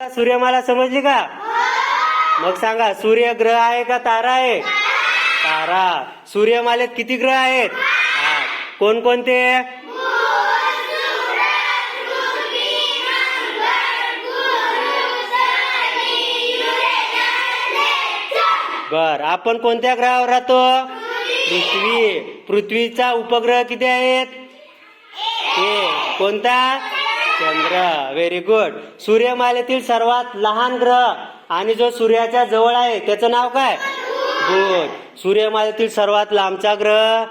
सूर्यमाला समजली का? मग सांगा सूर्य ग्रह आहे का तारा आहे? तारा. सूर्यमालेत किती ग्रह आहेत? कोण कोणकोणते? बर आपण कोणत्या ग्रहावर राहतो? पृथ्वी. पृथ्वीचा उपग्रह किती आहेत? कोणता? चंद्र व्हेरी गुड सूर्यमालेतील सर्वात लहान ग्रह आणि जो सूर्याच्या जवळ आहे त्याचं नाव काय? बुध सूर्यमालेतील सर्वात लांबचा ग्रह?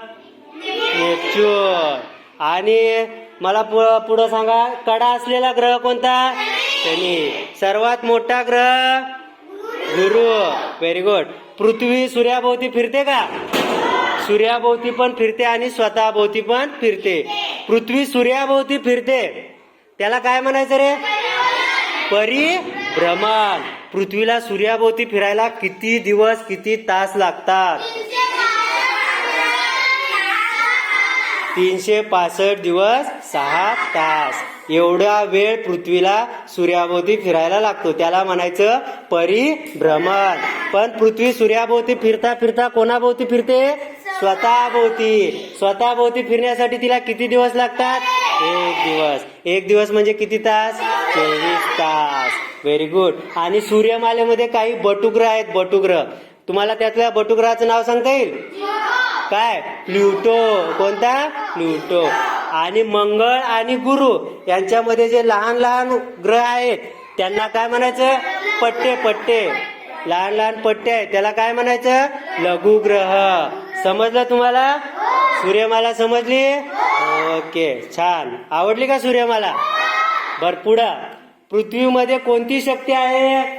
नेपच्यून आणि मला पु- पुढं सांगा कडा असलेला ग्रह कोणता? शनी. सर्वात मोठा ग्रह? गुरु. व्हेरी गुड पृथ्वी सूर्याभोवती फिरते का? सूर्याभोवती पण फिरते आणि स्वतःभोवती पण फिरते. पृथ्वी सूर्याभोवती फिरते. त्याला काय म्हणायचं रे? परिभ्रमण. पृथ्वीला सूर्याभोवती फिरायला किती दिवस किती तास लागतात? तीनशे पासष्ट दिवस सहा तास. एवढा वेळ पृथ्वीला सूर्याभोवती फिरायला लागतो. त्याला म्हणायचं परिभ्रमण. पण पृथ्वी सूर्याभोवती फिरता फिरता कोणाभोवती फिरते? स्वतःभोवती. स्वतःभोवती फिरण्यासाठी तिला किती दिवस लागतात? एक दिवस. एक दिवस म्हणजे किती तास? चोवीस तास. व्हेरी गुड आणि सूर्यमालेमध्ये काही बटुग्रह आहेत बटुग्रह. तुम्हाला त्यातल्या बटुग्रहाचं नाव सांगता येईल? काय? प्लुटो. कोणता? प्लुटो. आणि मंगळ आणि गुरु यांच्यामध्ये जे लहान लहान ग्रह आहेत त्यांना काय म्हणायचं? पट्टे पट्टे. लहान लहान पट्टे आहेत. त्याला काय म्हणायचं? लघुग्रह. समजलं तुम्हाला? सूर्यमाला समजली? ओके छान. आवडली का सूर्यमाला बर पुढं. पृथ्वीमध्ये कोणती शक्ती आहे?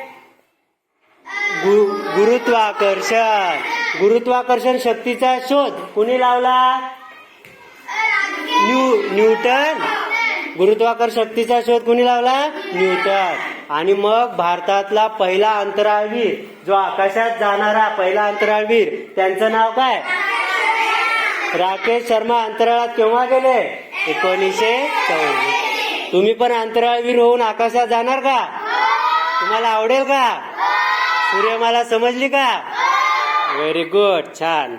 गु- गुरुत्वाकर्षण. गुरुत्वाकर्षण शक्तीचा शोध. कुणी लावला? New Newton. गुरुत्वाकर्षण शक्तीचा शोध कुणी लावला? न्यूटन. आणि मग भारतातला पहिला अंतराळवीर जो आकाशात जाणारा पहिला अंतराळवीर त्यांचं नाव काय? राकेश शर्मा अंतराळात केव्हा गेले? एकोणीसशे चौवीस तुम्ही पण अंतराळवीर होऊन आकाशात जाणार का? तुम्हाला आवडेल का? सूर्य मला समजली का? व्हेरी गुड छान.